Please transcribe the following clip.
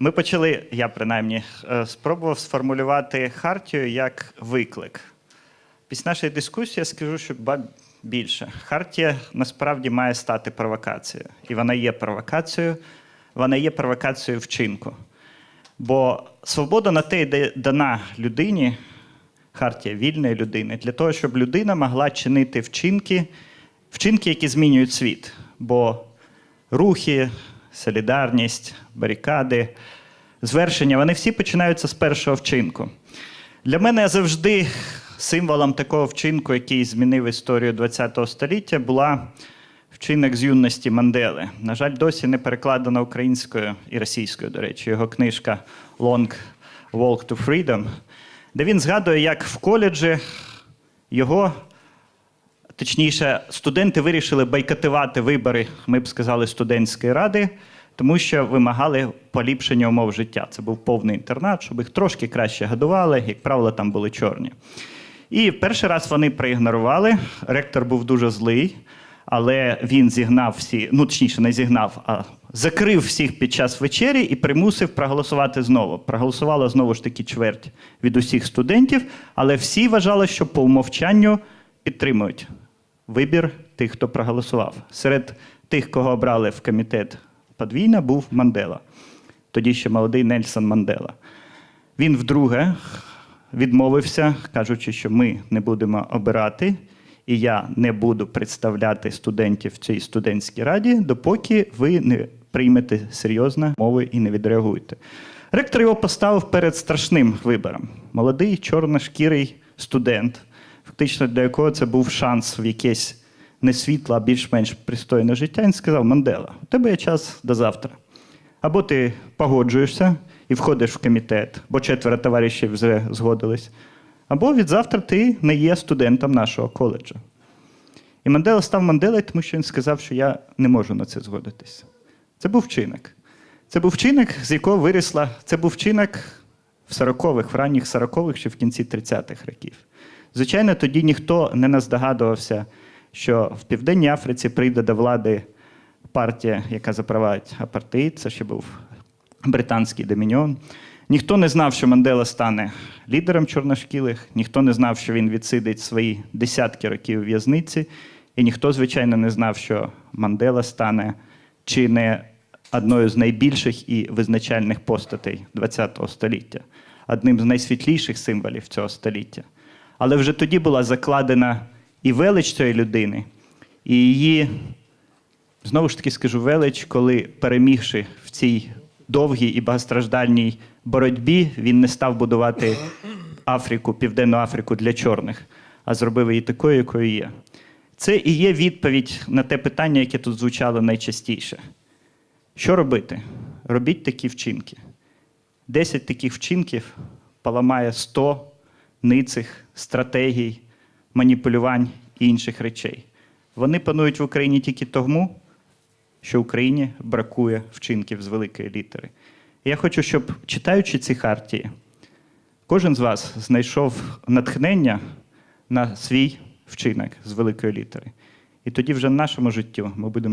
Ми почали, я принаймні, е, спробував сформулювати хартію як виклик. Після нашої дискусії я скажу, що ба більше. Хартія насправді має стати провокацією. І вона є провокацією, вона є провокацією вчинку. Бо свобода на те йде дана людині, хартія вільної людини, для того, щоб людина могла чинити вчинки, вчинки, які змінюють світ. Бо рухи, солідарність, барикади, звершення, вони всі починаються з першого вчинку. Для мене завжди символом такого вчинку, який змінив історію ХХ століття, була вчинок з юності Мандели. На жаль, досі не перекладена українською і російською, до речі, його книжка Long Walk to Freedom, де він згадує, як в коледжі його Точніше, студенти вирішили бойкотувати вибори, ми б сказали, студентської ради, тому що вимагали поліпшення умов життя. Це був повний інтернат, щоб їх трошки краще годували, як правило, там були чорні. І перший раз вони проігнорували. Ректор був дуже злий, але він зігнав всі, ну точніше, не зігнав, а закрив всіх під час вечері і примусив проголосувати знову. Проголосувало знову ж таки чверть від усіх студентів, але всі вважали, що по умовчанню підтримують вибір тих, хто проголосував. Серед тих, кого обрали в комітет подвійна, був Мандела. Тоді ще молодий Нельсон Мандела. Він вдруге відмовився, кажучи, що ми не будемо обирати, і я не буду представляти студентів в цій студентській раді, допоки ви не приймете серйозно мови і не відреагуєте. Ректор його поставив перед страшним вибором. Молодий чорношкірий студент, фактично для якого це був шанс в якесь не світле, а більш-менш пристойне життя. Він сказав: Мандела, у тебе є час до завтра. Або ти погоджуєшся і входиш в комітет, бо четверо товаришів вже згодились, або від завтра ти не є студентом нашого коледжу. І Мандела став Манделою, тому що він сказав, що я не можу на це згодитися. Це був вчинок. Це був вчинок, з якого вирісла. Це був вчинок в 40-х, в ранніх 40-х чи в кінці 30-х років. Звичайно, тоді ніхто не наздогадувався, що в Південній Африці прийде до влади партія, яка запровадить апартеїд, це ще був британський домініон. Ніхто не знав, що Мандела стане лідером чорношкілих, ніхто не знав, що він відсидить свої десятки років в'язниці, і ніхто, звичайно, не знав, що Мандела стане чи не одною з найбільших і визначальних постатей ХХ століття, одним з найсвітліших символів цього століття. Але вже тоді була закладена і велич цієї людини, і її, знову ж таки скажу, велич, коли перемігши в цій довгій і багатостраждальній боротьбі, він не став будувати Африку, Південну Африку для чорних, а зробив її такою, якою є. Це і є відповідь на те питання, яке тут звучало найчастіше. Що робити? Робіть такі вчинки. Десять таких вчинків поламає 100 ницих стратегій, маніпулювань і інших речей. Вони панують в Україні тільки тому, що Україні бракує вчинків з великої літери. Я хочу, щоб, читаючи ці хартії, кожен з вас знайшов натхнення на свій вчинок з великої літери. І тоді вже в нашому житті ми будемо